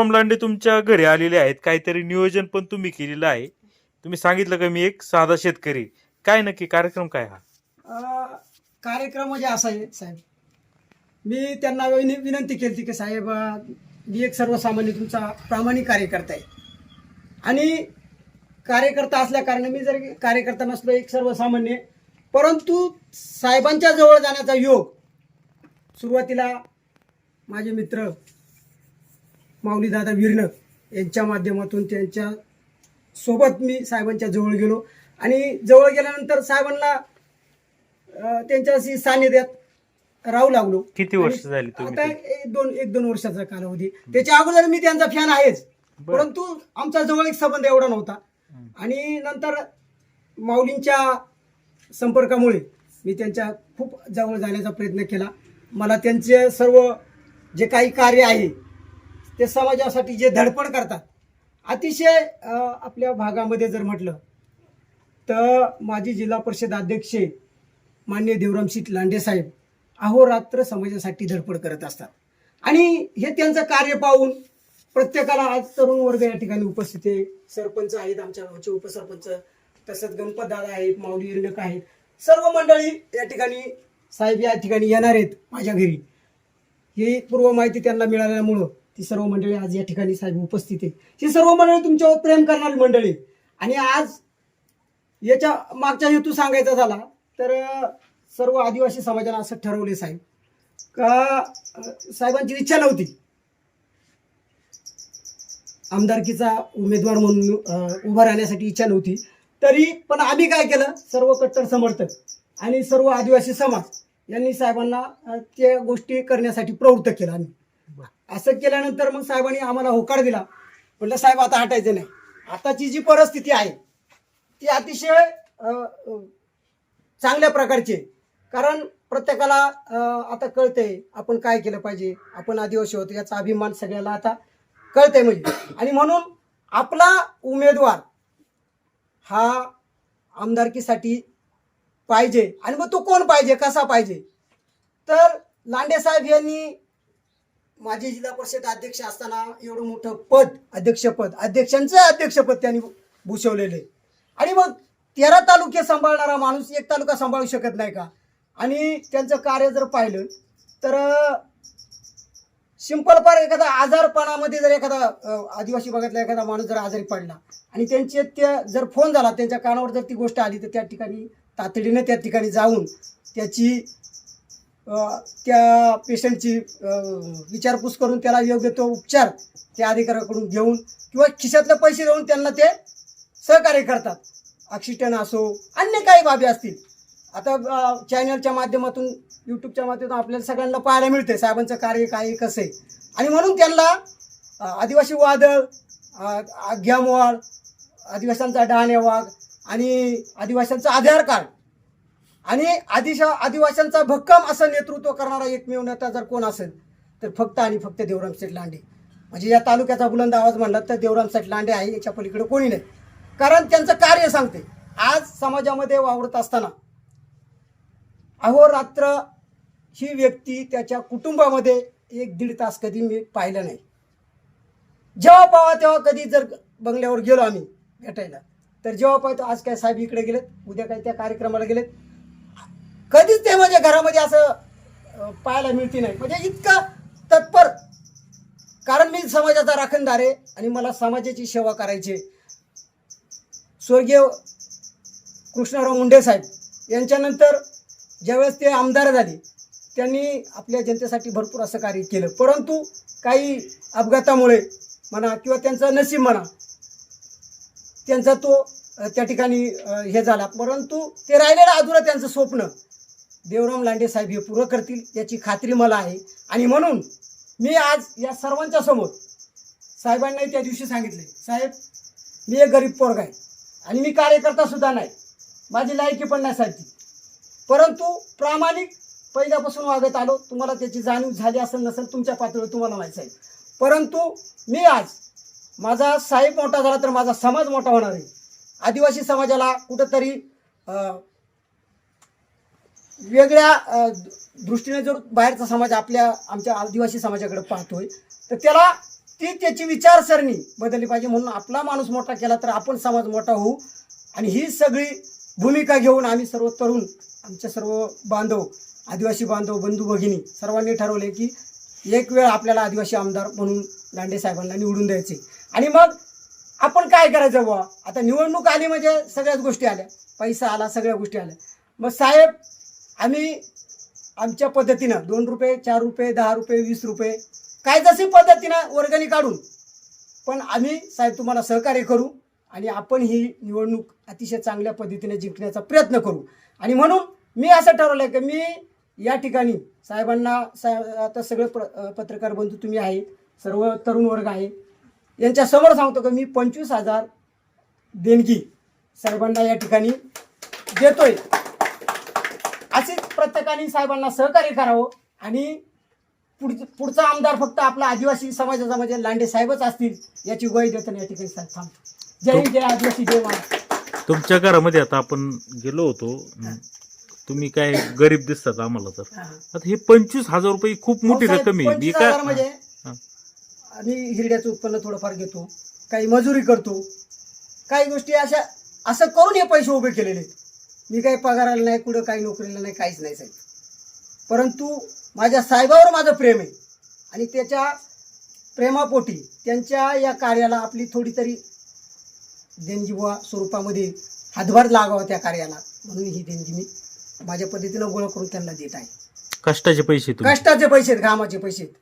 देवराम लांडे तुमच्या घरी आलेले आहेत. काहीतरी नियोजन पण तुम्ही केलेलं आहे. तुम्ही सांगितलं का मी एक साधा शेतकरी? काय नक्की कार्यक्रम काय हा? अं, कार्यक्रम म्हणजे असा आहे साहेब. मी त्यांना विन- विनंती केली होती की साहेब अं, मी एक सर्वसामान्य तुमचा प्रामाणिक कार्यकर्ता आहे. आणि कार्यकर्ता असल्या कारणाने मी जर कार्यकर्ता नसलो एक सर्वसामान्य. परंतु साहेबांच्या जवळ जाण्याचा योग सुरुवातीला माझे मित्र माऊलीदादा विरणक यांच्या माध्यमातून त्यांच्यासोबत मी साहेबांच्या जवळ गेलो आणि जवळ गेल्यानंतर साहेबांना त्यांच्याशी सानिध्यात राहू लागलो किती वर्ष झाली आता? एक दोन एक दोन वर्षाचा कालावधी त्याच्या अगोदर मी त्यांचा फॅन आहेच. परंतु आमचा जवळ संबंध एवढा नव्हता. आणि नंतर माऊलींच्या संपर्कामुळे मी त्यांच्या खूप जवळ जाण्याचा प्रयत्न केला मला त्यांचे सर्व जे काही कार्य आहे ते समाजासाठी जे धडपड करतात अतिशय आपल्या भागामध्ये जर म्हटलं तर माजी जिल्हा परिषद अध्यक्ष मान्य देवरामशीठ लांडे साहेब अहोरात्र समाजासाठी धडपड करत असतात. आणि हे त्यांचं कार्य पाहून प्रत्येकाला आज तरुण वर्ग या ठिकाणी उपस्थित आहे. सरपंच आहेत आमच्या गावचे उपसरपंच तसंच गणपत दादा आहेत माऊली हिरणक आहेत. सर्व मंडळी या ठिकाणी साहेब या ठिकाणी येणार आहेत माझ्या घरी. ही पूर्व माहिती त्यांना मिळाल्यामुळं ती सर्व मंडळी आज या ठिकाणी साहेब उपस्थित आहे ही सर्व मंडळी तुमच्यावर प्रेम करणारी मंडळी. आणि आज याच्या मागचा हेतू सांगायचा झाला तर सर्व आदिवासी समाजाला असं ठरवले साहेब. का साहेबांची इच्छा नव्हती. आमदारकीचा उमेदवार म्हणून उभा राहण्यासाठी इच्छा नव्हती. तरी पण आम्ही काय केलं? सर्व कट्टर समर्थक आणि सर्व आदिवासी समाज यांनी साहेबांना त्या गोष्टी करण्यासाठी प्रवृत्त केलं आम्ही. असं केल्यानंतर मग साहेबांनी आम्हाला होकार दिला. म्हटलं साहेब आता हटायचं नाही. आताची जी परिस्थिती आहे ती अतिशय चांगल्या प्रकारची आहे. कारण प्रत्येकाला आता कळतंय आपण काय केलं पाहिजे. आपण आदिवासी होतो याचा अभिमान सगळ्याला आता कळतंय म्हणजे. आणि म्हणून आपला उमेदवार हा आमदारकीसाठी पाहिजे. आणि मग तो कोण पाहिजे कसा पाहिजे? तर लांडे साहेब यांनी माझे जिल्हा परिषद अध्यक्ष असताना एवढं मोठं पद अध्यक्षपद अध्यक्षांचं अध्यक्षपद त्यांनी भूषवलेलं आहे. आणि मग तेरा तालुके सांभाळणारा माणूस एक तालुका सांभाळू शकत नाही का? आणि त्यांचं कार्य जर पाहिलं तर सिंपल एखादा आजारपणामध्ये जर एखादा आदिवासी भागातला एखादा माणूस जर आजारी पडला आणि त्यांचे ते जर फोन झाला त्यांच्या कानावर जर ती गोष्ट आली तर त्या ठिकाणी तातडीनं त्या ठिकाणी जाऊन त्याची त्या पेशंटची विचारपूस करून त्याला योग्य तो उपचार त्या अधिकाऱ्याकडून घेऊन किंवा खिशातले पैसे देऊन त्यांना ते सहकार्य करतात. ऑक्सिजन असो अन्य काही बाबी असतील. आता चॅनलच्या माध्यमातून यूट्यूबच्या माध्यमातून आपल्याला सगळ्यांना पाहायला मिळते साहेबांचं कार्य काय कसं आहे आणि म्हणून त्यांना आदिवासी वादळ घ्यामवाळ आदिवाशांचा आदिवासींचा डहाणे वाघ आणि आदिवाशांचं आधार कार्ड आणि आदिशा आदिवाशांचा भक्कम असं नेतृत्व करणारा एकमेव नेता जर कोण असेल तर फक्त आणि फक्त देवराम सेठ लांडे. म्हणजे या तालुक्याचा बुलंद आवाज म्हणला तर देवराम सेठ लांडे आहे याच्या पलीकडे कोणी नाही. कारण त्यांचं कार्य सांगते. आज समाजामध्ये वावरत असताना अहोरात्र ही व्यक्ती त्याच्या कुटुंबामध्ये एक दीड तास कधी मी पाहिलं नाही. जेव्हा पावा तेव्हा कधी जर बंगल्यावर गेलो आम्ही भेटायला तर जेव्हा पाहतो आज काय साहेब इकडे गेलेत उद्या काय त्या कार्यक्रमाला गेलेत कधीच ते माझ्या घरामध्ये असं पाहायला मिळते नाही. म्हणजे इतका तत्पर. कारण मी समाजाचा राखणदार आहे आणि मला समाजाची सेवा करायची स्वर्गीय कृष्णराव मुंडे साहेब यांच्यानंतर ज्यावेळेस ते आमदार झाले त्यांनी आपल्या जनतेसाठी भरपूर असं कार्य केलं. परंतु काही अपघातामुळे म्हणा किंवा त्यांचं नशीब म्हणा त्यांचा तो त्या ठिकाणी हे झाला. परंतु ते राहिलेलं अधुरा त्यांचं स्वप्न. देवराम लांडे साहेब हे पूर्ण करतील याची खात्री मला आहे. आणि म्हणून मी आज या सर्वांच्या समोर साहेबांनाही त्या दिवशी सांगितले साहेब मी एक गरीब पोरगा आहे आणि मी कार्यकर्ता सुद्धा नाही. माझी लायकी पण नाही साहेब ती परंतु प्रामाणिक पहिल्यापासून वागत आलो. तुम्हाला त्याची जाणीव झाली असेल नसेल तुमच्या पातळीवर तुम्हाला माहीत साहेब परंतु मी आज माझा साहेब मोठा झाला तर माझा समाज मोठा होणार आहे. आदिवासी समाजाला कुठंतरी वेगळ्या दृष्टीने जर बाहेरचा समाज आपल्या आमच्या आदिवासी समाजाकडे पाहतोय तर त्याला ती त्याची विचारसरणी बदलली पाहिजे म्हणून आपला माणूस मोठा केला तर आपण समाज मोठा होऊ. आणि ही सगळी भूमिका घेऊन आम्ही सर्व तरुण आमचे सर्व बांधव आदिवासी बांधव बंधू भगिनी सर्वांनी ठरवले की एक वेळ आपल्याला आदिवासी आमदार म्हणून दांडे साहेबांना निवडून द्यायचे. आणि मग आपण काय करायचं बुवा? आता निवडणूक आली म्हणजे सगळ्याच गोष्टी आल्या. पैसा आला सगळ्या गोष्टी आल्या. मग साहेब आम्ही आमच्या पद्धतीनं दोन रुपये चार रुपये दहा रुपये वीस रुपये काय जशी पद्धतीनं वर्गणी काढून पण आम्ही साहेब तुम्हाला सहकार्य करू आणि आपण ही निवडणूक अतिशय चांगल्या पद्धतीने जिंकण्याचा प्रयत्न करू. आणि म्हणून मी असं ठरवलं की मी या ठिकाणी साहेबांना साहेब आता सगळे प्र पत्रकार बंधू तुम्ही आहे सर्व तरुण वर्ग आहे यांच्या समोर सांगतो की मी पंचवीस हजार देणगी साहेबांना या ठिकाणी देतोय. प्रत्येकाने साहेबांना सहकार्य करावं आणि पुढचं पुढचा आमदार फक्त आपला आदिवासी समाजाचा म्हणजे लांडे साहेबच असतील याची ग्वाही देताना या ठिकाणी साहेब थांबतो. जय हिंद, जय आदिवासी जय महाराज तुमच्या घरामध्ये आता आपण गेलो होतो. तुम्ही काय गरीब दिसतात आम्हाला तर. हा. आता हे पंचवीस हजार रुपये खूप मोठी रक्कम आहे. मी 25,000 काय म्हणजे. आम्ही हिरड्याचं उत्पन्न थोडंफार घेतो. काही मजुरी करतो. काही गोष्टी अशा असं करून हे पैसे उभे केलेले आहेत. मी काही पगाराला नाही कुठं काही नोकरीला नाही काहीच नाही साहेब परंतु माझ्या साहेबावर माझं प्रेम आहे. आणि त्याच्या प्रेमापोटी त्यांच्या या कार्याला आपली थोडी तरी देणगी बुवा स्वरूपामध्ये हातभार लागावा त्या कार्याला. म्हणून ही देणगी मी माझ्या पद्धतीनं गोळा करून त्यांना देत आहे. कष्टाचे पैसे तुम्ही. कष्टाचे पैसे आहेत घामाचे पैसे आहेत.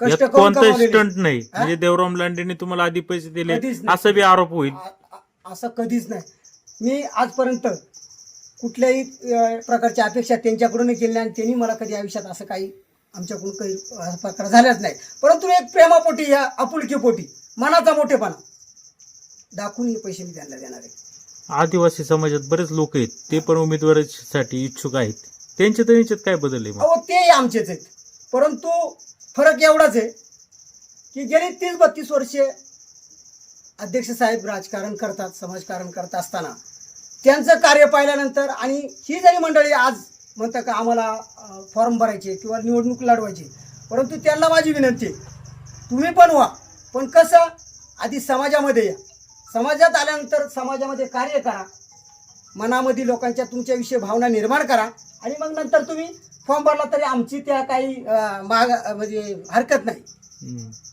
कष्ट यात करून कोणताही कमावलेले. स्टंट नाही? म्हणजे देवराम लांडेने तुम्हाला आधी पैसे दिले कधीच नाही. असं बी आरोप होईल. आ- आ- असं कधीच नाही. मी आजपर्यंत कुठल्याही अ, प्रकारची अपेक्षा त्यांच्याकडून केली नाही आणि त्यांनी मला कधी आयुष्यात असं काही आमच्याकडून काही प्रकार झालाच नाही परंतु एक प्रेमापोटी या आपुलकीपोटी मनाचा मोठेपणा. दाखवून हे पैसे मी त्यांना देणार आहे. आदिवासी समाजात बरेच लोक आहेत ते पण उमेदवारीसाठी इच्छुक आहेत. त्यांच्या तर यांच्यात काय बदल आहे? अहो ते आमचेच आहेत. परंतु फरक एवढाच आहे की गेली तीस बत्तीस वर्षे अध्यक्ष साहेब राजकारण करतात समाजकारण करत असताना. त्यांचं कार्य पाहिल्यानंतर आणि ही जरी मंडळी आज म्हणतात का आम्हाला फॉर्म भरायचे किंवा निवडणूक लढवायची परंतु त्यांना माझी विनंती आहे तुम्ही पण व्हा. पण कसं आधी समाजामध्ये या. समाजात आल्यानंतर समाजामध्ये कार्य करा. मनामध्ये लोकांच्या तुमच्याविषयी भावना निर्माण करा. आणि मग नंतर तुम्ही फॉर्म भरला तरी आमची त्या काही माग म्हणजे हरकत नाही.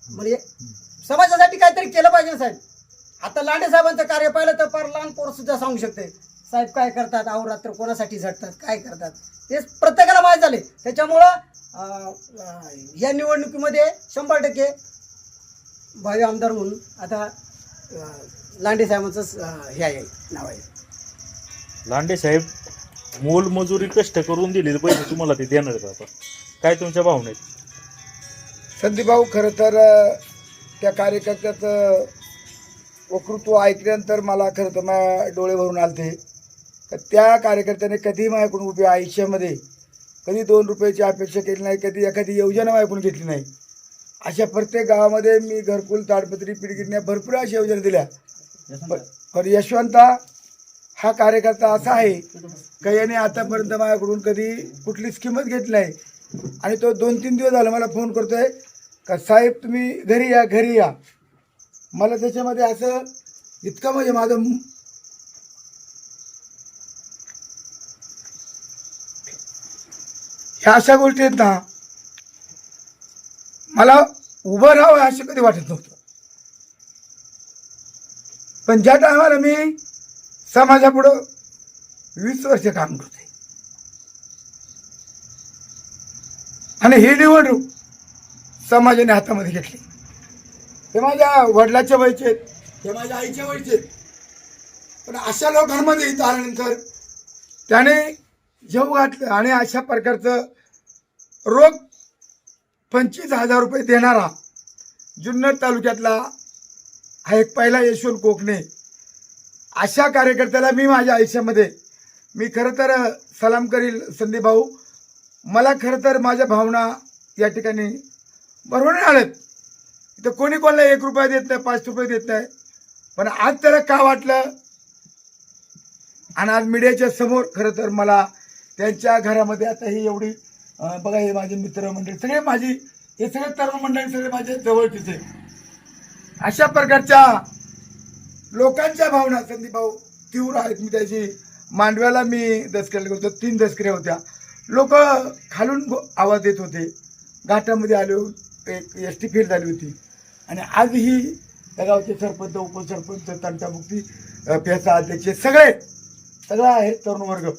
म्हणजे समाजासाठी काहीतरी केलं पाहिजे साहेब. आता लांडे साहेबांचं कार्य पाहिलं तर फार लहान पोरं सुद्धा सांगू शकते. साहेब काय करतात? अहोरात्र कोणासाठी झटतात? काय करतात? ते प्रत्येकाला माहीत झाले. त्याच्यामुळं या निवडणुकीमध्ये शंभर टक्के भावी आमदार म्हणून आता लांडे साहेबांचंच अं, हे आहे नाव आहे. लांडे साहेब मोलमजुरी कष्ट करून दिलेले पैसे तुम्हाला ते देणार आहेत आता? काय तुमच्या भावना आहेत? संदीप भाऊ खरं तर त्या कार्यकर्त्याचं वक्तृत्व ऐकल्यानंतर मला खरं तर माझ्या डोळे भरून आलते. का त्या कार्यकर्त्याने कधी माझ्याकडून उभ्या आयुष्यामध्ये कधी दोन रुपयाची अपेक्षा केली नाही कधी एखादी योजना माझ्याकडून घेतली नाही. अशा प्रत्येक गावामध्ये मी घरकुल ताडपत्री पिढगिरण्या भरपूर अशा योजना दिल्या. पण- पण यशवंता हा कार्यकर्ता असा आहे का याने आतापर्यंत माझ्याकडून कधी कुठली स्कीमच घेतली नाही. आणि तो दोन तीन दिवस झाला मला फोन करतोय का साहेब तुम्ही घरी या घरी या. मला त्याच्यामध्ये असं इतकं म्हणजे माझं ह्या अशा गोष्टी आहेत ना मला उभं राहावं असं कधी वाटत नव्हतं. पण ज्या टायमाला मी समाजापुढं वीस वर्ष काम करते आणि ही निवडणूक समाजाने हातामध्ये घेतली. हे माझ्या वडिलाच्या वयचे आहेत. हे माझ्या आईच्या वयचे आहेत. पण अशा लोकांमध्ये इथं आल्यानंतर त्याने जेव घातलं आणि अशा प्रकारचं रोग पंचवीस हजार रुपये देणारा जुन्नर तालुक्यातला हा एक पहिला यशवंत कोकणे. अशा कार्यकर्त्याला मी माझ्या आयुष्यामध्ये मी खरं तर सलाम करील संदीप भाऊ मला खरं तर माझ्या भावना या ठिकाणी बरोबर आल्यात. इथं कोणी कोणाला एक रुपया देत नाही पाच रुपये देत नाही. पण आज त्याला का वाटलं? आणि आज मीडियाच्या समोर खरं तर मला त्यांच्या घरामध्ये आता ही एवढी बघा हे माझे मित्रमंडळी सगळे माझी हे सगळे तरुण मंडळी सगळे माझे जवळचेच आहे अशा प्रकारच्या लोकांच्या भावना संदीप भाऊ तीव्र आहेत. मी त्याची मांडव्याला मी दसकऱ्याला गेलो होतो तीन दसकऱ्या होत्या. लोक खालून आवाज देत होते. घाटामध्ये आले एक एस टी फेल झाली होती. आणि आजही त्या गावचे सरपंच उपसरपंच तंटामुक्ती मुक्ती पेसा अध्यक्ष सगळे सगळा आहे तरुण वर्ग.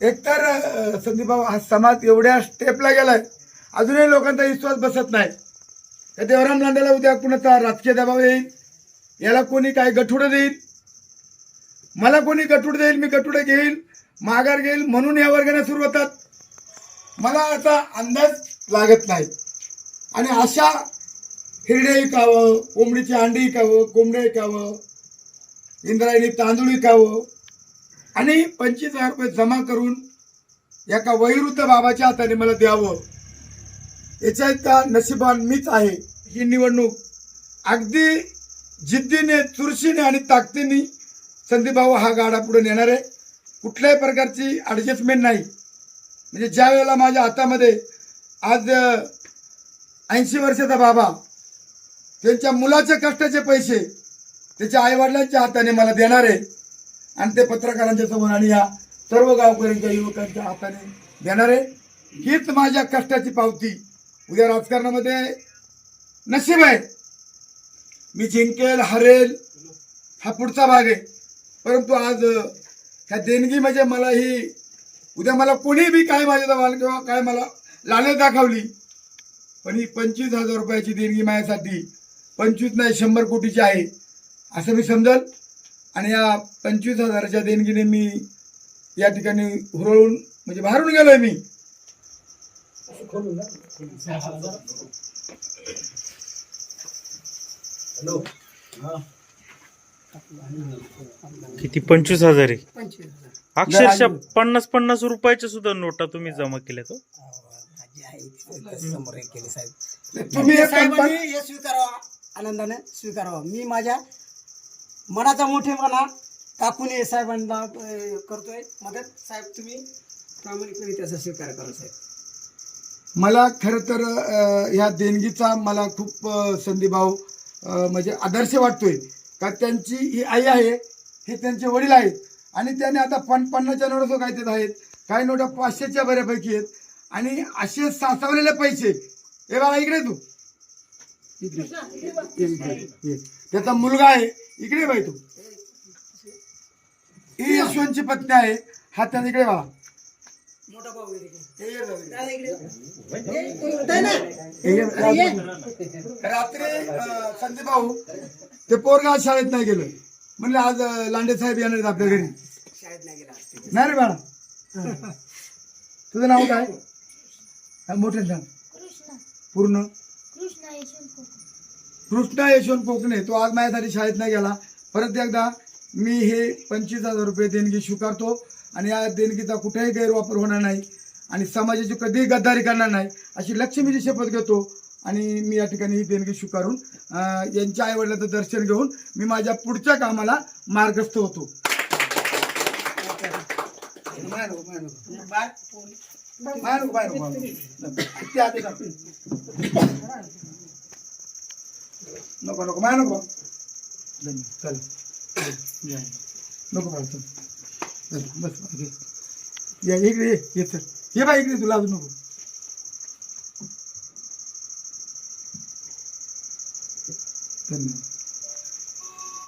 एकतर संदीपबाबा हा समाज एवढ्या स्टेपला गेलाय अजूनही लोकांचा विश्वास बसत नाही. त्या देवराम लांडेला उद्या कुणाचा राजकीय दबाव येईल? याला कोणी काय गठुडं देईल? मला कोणी गठुड देईल? मी गठुडं घेईल माघार घेईल म्हणून या वर्गाने सुरू होतात. मला असा अंदाज लागत नाही. आणि अशा हिरडे विकावं कोंबडीची अंडी विकावं कोंबडे विकावं इंद्रायणी तांदूळ विकावं आणि पंचवीस हजार रुपये जमा करून एका वैरुद्ध बाबाच्या हाताने मला द्यावं. याच्या इतका नशिबान मीच आहे ही निवडणूक. अगदी जिद्दीने चुरशीने आणि ताकदीने संदीपभाऊ हा गाडा पुढे नेणार आहे. कुठल्याही प्रकारची ॲडजस्टमेंट नाही. म्हणजे ज्या वेळेला माझ्या हातामध्ये आज ऐंशी वर्षाचा बाबा त्यांच्या मुलाचे कष्टाचे पैसे त्याच्या आईवडिलांच्या हाताने मला देणार आहे. आणि ते पत्रकारांच्या समोर आणि या सर्व गावकऱ्यांच्या युवकांच्या हाताने देणार आहे. हीच माझ्या कष्टाची पावती. उद्या राजकारणामध्ये नशीब आहे. मी जिंकेल हरेल हा पुढचा भाग आहे. परंतु आज ह्या देणगी म्हणजे मला ही उद्या मला कोणी बी काय माझ्या दवाल किंवा काय मला लालच दाखवली पण ही पंचवीस हजार रुपयाची देणगी माझ्यासाठी पंचवीस नाही शंभर कोटीची आहे. असं मी समजल. आणि या पंचवीस हजाराच्या देणगीने मी या ठिकाणी हुरळून म्हणजे बाहेरून गेलोय मी. किती? पंचवीस हजार आहे. अक्षरशः पन्नास पन्नास रुपयाच्या सुद्धा नोटा तुम्ही जमा केल्या तो. जे आहे ते. समोर हे केले साहेब. तुम्ही आनंदाने स्वीकारावा. मी माझ्या मनाचा मोठेपणा टाकून हे साहेबांना करतोय. मदत साहेब तुम्ही प्रामाणिकपणे त्याचा स्वीकार करा साहेब. मला खरं तर ह्या देणगीचा मला खूप संधीभाव म्हणजे आदर्श वाटतोय. का त्यांची ही आई आहे हे त्यांचे वडील आहेत. आणि त्याने आता पण पन्नासच्या नोटा काय देत आहेत काही नोटा पाचशेच्या बऱ्यापैकी आहेत. आणि असे साचवलेले पैसे हे बघा इकडे तू. इकडे त्याचा मुलगा आहे. इकडे बाई तू. ही यशवंतची पत्नी आहे. हा त्या इकडे बघा. रात्री संजय भाऊ ते पोरगा आज शाळेत नाही गेलं. म्हणले आज लांडे साहेब येणार आहेत आपल्या घरी. शाळेत नाही गेला नाही रे बाळा. तुझं नाव काय? मोठे मोठं सांग पूर्ण? कृष्णा यशवंत कोकण कृष्णा यशवंत कोकणे तो आज माझ्यासाठी शाळेत नाही गेला. परत एकदा मी हे पंचवीस हजार रुपये देणगी स्वीकारतो आणि या देणगीचा कुठेही गैरवापर होणार नाही आणि समाजाची कधीही गद्दारी करणार नाही अशी लक्ष्मीची शपथ घेतो आणि मी या ठिकाणी ही देणगी स्वीकारून यांच्या आईवडिलाचं दर्शन घेऊन मी माझ्या पुढच्या कामाला मार्गस्थ होतो. माया नको, ते नको. माया नको, नको, आधी नको नको माया नको. चल या. नको बाळा चल. बस या इकडे ये ये चल. ये बा इकडे तुला अजून नको. धन्यवाद.